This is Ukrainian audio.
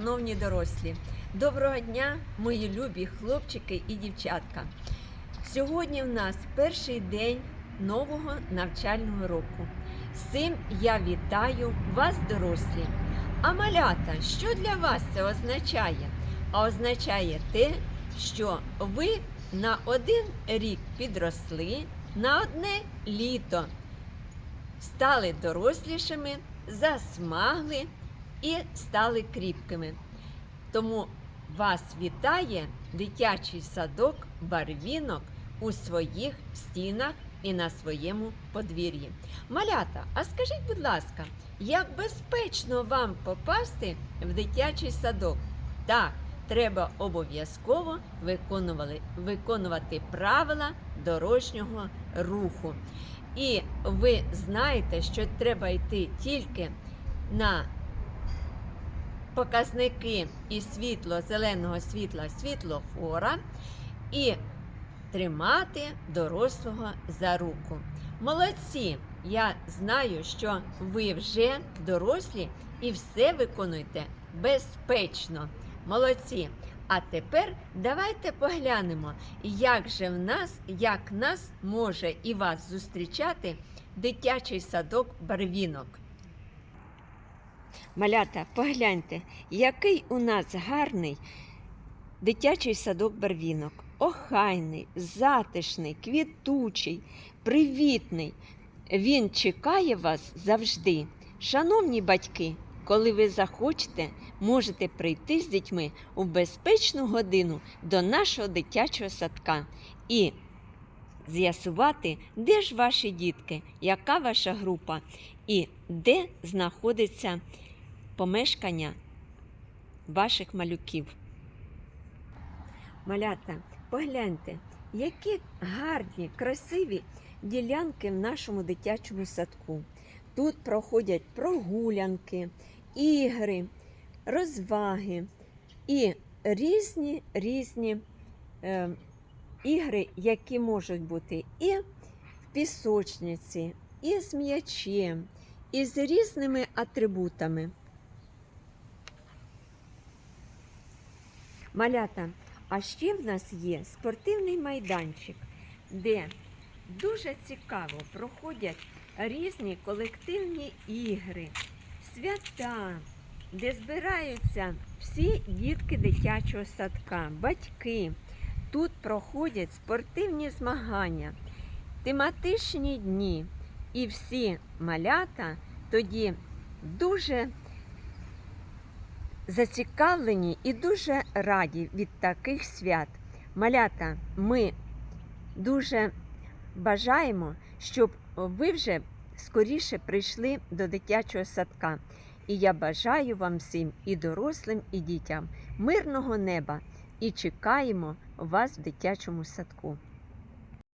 Шановні дорослі, доброго дня, мої любі хлопчики і дівчатка. Сьогодні в нас перший день нового навчального року. З цим я вітаю вас, дорослі. А малята, що для вас це означає? А означає те, що ви на один рік підросли, на одне літо стали дорослішими, засмагли і стали кріпкими. Тому вас вітає дитячий садок барвінок у своїх стінах і на своєму подвір'ї. Малята, а скажіть, будь ласка, як безпечно вам попасти в дитячий садок? Так, треба обов'язково виконувати правила дорожнього руху. І ви знаєте, що треба йти тільки на показники і світло зеленого світла світлофора і тримати дорослого за руку. Молодці! Я знаю, що ви вже дорослі і все виконуєте безпечно. Молодці! А тепер давайте поглянемо, як же в нас, як нас може і вас зустрічати дитячий садок барвінок. Малята, погляньте, який у нас гарний дитячий садок барвінок. Охайний, затишний, квітучий, привітний. Він чекає вас завжди. Шановні батьки, коли ви захочете, можете прийти з дітьми у безпечну годину до нашого дитячого садка і з'ясувати, де ж ваші дітки, яка ваша група і де знаходиться помешкання ваших малюків. Малята, погляньте, які гарні, красиві ділянки в нашому дитячому садку. Тут проходять прогулянки, ігри, розваги і різні різні е, ігри, які можуть бути і в пісочниці, і з м'ячем, і з різними атрибутами. Малята, а ще в нас є спортивний майданчик, де дуже цікаво проходять різні колективні ігри, свята, де збираються всі дітки дитячого садка, батьки. Тут проходять спортивні змагання, тематичні дні. І всі малята тоді дуже зацікавлені і дуже раді від таких свят. Малята, ми дуже бажаємо, щоб ви вже скоріше прийшли до дитячого садка. І я бажаю вам всім, і дорослим, і дітям, мирного неба і чекаємо вас в дитячому садку.